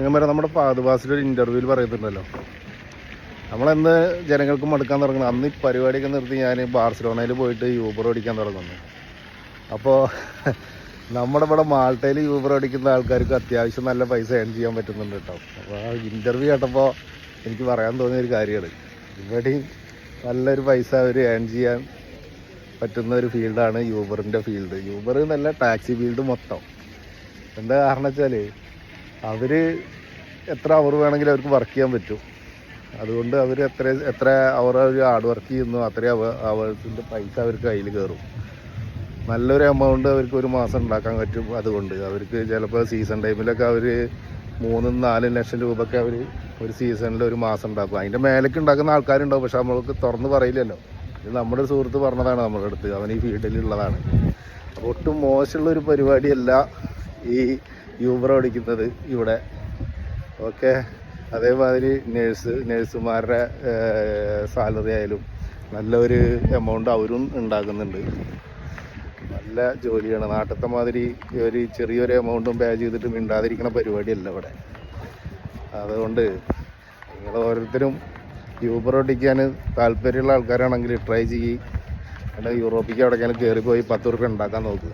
ഞാൻ പറയാം നമ്മുടെ പാതുബാസിൽ ഒരു ഇന്റർവ്യൂവിൽ പറയുന്നുണ്ടല്ലോ. നമ്മളെന്ന് ജനങ്ങൾക്ക് മടുക്കാൻ തുടങ്ങുന്നത് അന്ന് ഈ പരിപാടിയൊക്കെ നിർത്തി ഞാൻ ബാർസലോണയിൽ പോയിട്ട് യൂബർ ഓടിക്കാൻ തുടങ്ങുന്നു. അപ്പോൾ നമ്മുടെ ഇവിടെ മാൾട്ടയിൽ യൂബർ ഓടിക്കുന്ന ആൾക്കാർക്ക് അത്യാവശ്യം നല്ല പൈസ ഏൺ ചെയ്യാൻ പറ്റുന്നുണ്ട് കേട്ടോ. അപ്പോൾ ആ ഇന്റർവ്യൂ കേട്ടപ്പോൾ എനിക്ക് പറയാൻ തോന്നിയ ഒരു കാര്യമാണ്. ഇവിടെയും നല്ലൊരു പൈസ അവർ ഏൺ ചെയ്യാൻ പറ്റുന്ന ഒരു ഫീൽഡാണ് യൂബറിന്റെ ഫീൽഡ് യൂബർ എന്നല്ല ടാക്സി ഫീൽഡ് മൊത്തം. എന്താ കാരണം വെച്ചാൽ അവർ എത്ര അവർ വേണമെങ്കിലും അവർക്ക് വർക്ക് ചെയ്യാൻ പറ്റും. അതുകൊണ്ട് അവർ എത്ര എത്ര അവർ ഹാർഡ് വർക്ക് ചെയ്യുന്നു അത്രയും അവേഴ്സിന്റെ പൈസ അവർക്ക് കയ്യിൽ കയറും നല്ലൊരു എമൗണ്ട് അവർക്ക് ഒരു മാസം ഉണ്ടാക്കാൻ പറ്റും അതുകൊണ്ട്. അവർക്ക് ചിലപ്പോൾ സീസൺ ടൈമിലൊക്കെ അവർ മൂന്നും നാലും ലക്ഷം രൂപയൊക്കെ അവർ ഒരു സീസണിൽ ഒരു മാസം ഉണ്ടാക്കും. അതിന്റെ മേലേക്ക് ഉണ്ടാക്കുന്ന ആൾക്കാരുണ്ടാവും പക്ഷെ നമ്മൾക്ക് തുറന്ന് പറയില്ലല്ലോ. ഇത് നമ്മുടെ സുഹൃത്ത് പറഞ്ഞതാണ് നമ്മുടെ അടുത്ത്. അവൻ ഈ ഫീൽഡിലുള്ളതാണ് അപ്പോൾ ഒട്ടും മോശമുള്ളൊരു പരിപാടിയല്ല ഈ യൂബർ ഓടിക്കുന്നത് ഇവിടെ. ഓക്കെ അതേമാതിരി നേഴ്സ് നേഴ്സുമാരുടെ സാലറി ആയാലും നല്ലൊരു എമൗണ്ട് അവരും ഉണ്ടാക്കുന്നുണ്ട്. നല്ല ജോലിയാണ്. നാട്ടിലത്തെ മാതിരി ഒരു ചെറിയൊരു എമൗണ്ടും പേ ചെയ്തിട്ട് മിണ്ടാതിരിക്കുന്ന പരിപാടിയല്ല ഇവിടെ. അതുകൊണ്ട് നിങ്ങൾ ഓരോരുത്തരും യൂബർ ഓടിക്കാൻ താല്പര്യമുള്ള ആൾക്കാരാണെങ്കിൽ ട്രൈ ചെയ്യും. അല്ലെങ്കിൽ യൂറോപ്പിക്ക് എവിടേക്കാനും കയറിപ്പോയി പോയി പത്ത് റുപ്യ ഉണ്ടാക്കാൻ നോക്കുക